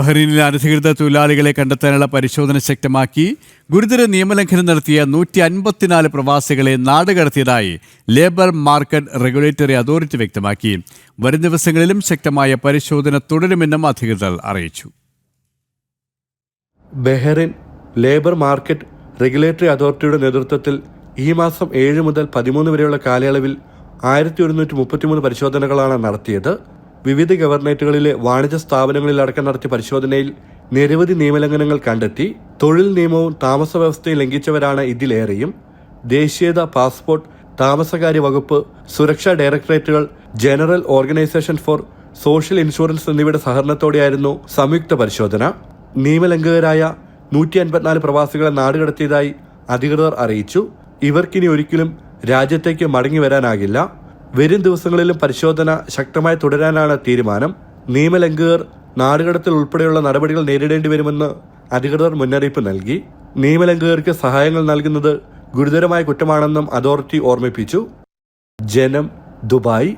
ബഹ്റൈനിലെ അനധികൃത തൊഴിലാളികളെ കണ്ടെത്താനുള്ള പരിശോധന ശക്തമാക്കി ഗുരുതര നിയമലംഘനം നടത്തിയ നൂറ്റി അൻപത്തിനാല് പ്രവാസികളെ നാടുകടത്തിയതായി ലേബർ മാർക്കറ്റ് റെഗുലേറ്ററി അതോറിറ്റി വ്യക്തമാക്കി. വരും ദിവസങ്ങളിലും ശക്തമായ പരിശോധന തുടരുമെന്നും അധികൃതർ അറിയിച്ചു. ബഹ്റൈൻ ലേബർ മാർക്കറ്റ് റെഗുലേറ്ററി അതോറിറ്റിയുടെ നേതൃത്വത്തിൽ ഈ മാസം ഏഴ് മുതൽ പതിമൂന്ന് വരെയുള്ള കാലയളവിൽ ആയിരത്തി ഒരുന്നൂറ്റി മുപ്പത്തിമൂന്ന് പരിശോധനകളാണ് നടത്തിയത്. വിവിധ ഗവർണേറ്റുകളിലെ വാണിജ്യ സ്ഥാപനങ്ങളിലടക്കം നടത്തിയ പരിശോധനയിൽ നിരവധി നിയമലംഘനങ്ങൾ കണ്ടെത്തി തൊഴിൽ നിയമവും താമസ വ്യവസ്ഥയും ലംഘിച്ചവരാണ് ഇതിലേറെയും. ദേശീയത പാസ്പോർട്ട് താമസകാര്യ വകുപ്പ് സുരക്ഷാ ഡയറക്ടറേറ്റുകൾ general organisation for social insurance എന്നിവയുടെ സഹകരണത്തോടെയായിരുന്നു സംയുക്ത പരിശോധന. നിയമലംഘകരായ നൂറ്റി അൻപത്തിനാല് പ്രവാസികളെ നാടുകടത്തിയതായി അധികൃതർ അറിയിച്ചു. ഇവർക്കിനി ഒരിക്കലും രാജ്യത്തേക്ക് മടങ്ങി വരാനാകില്ല. വരും ദിവസങ്ങളിലും പരിശോധന ശക്തമായി തുടരാനാണ് തീരുമാനം. നിയമലംഘകർ നാടുകടത്തിൽ ഉൾപ്പെടെയുള്ള നടപടികൾ നേരിടേണ്ടി വരുമെന്ന് അധികൃതർ മുന്നറിയിപ്പ് നൽകി. നിയമലംഘകർക്ക് സഹായങ്ങൾ നൽകുന്നത് ഗുരുതരമായ കുറ്റമാണെന്നും അതോറിറ്റി ഓർമ്മിപ്പിച്ചു. ജനം ദുബായ്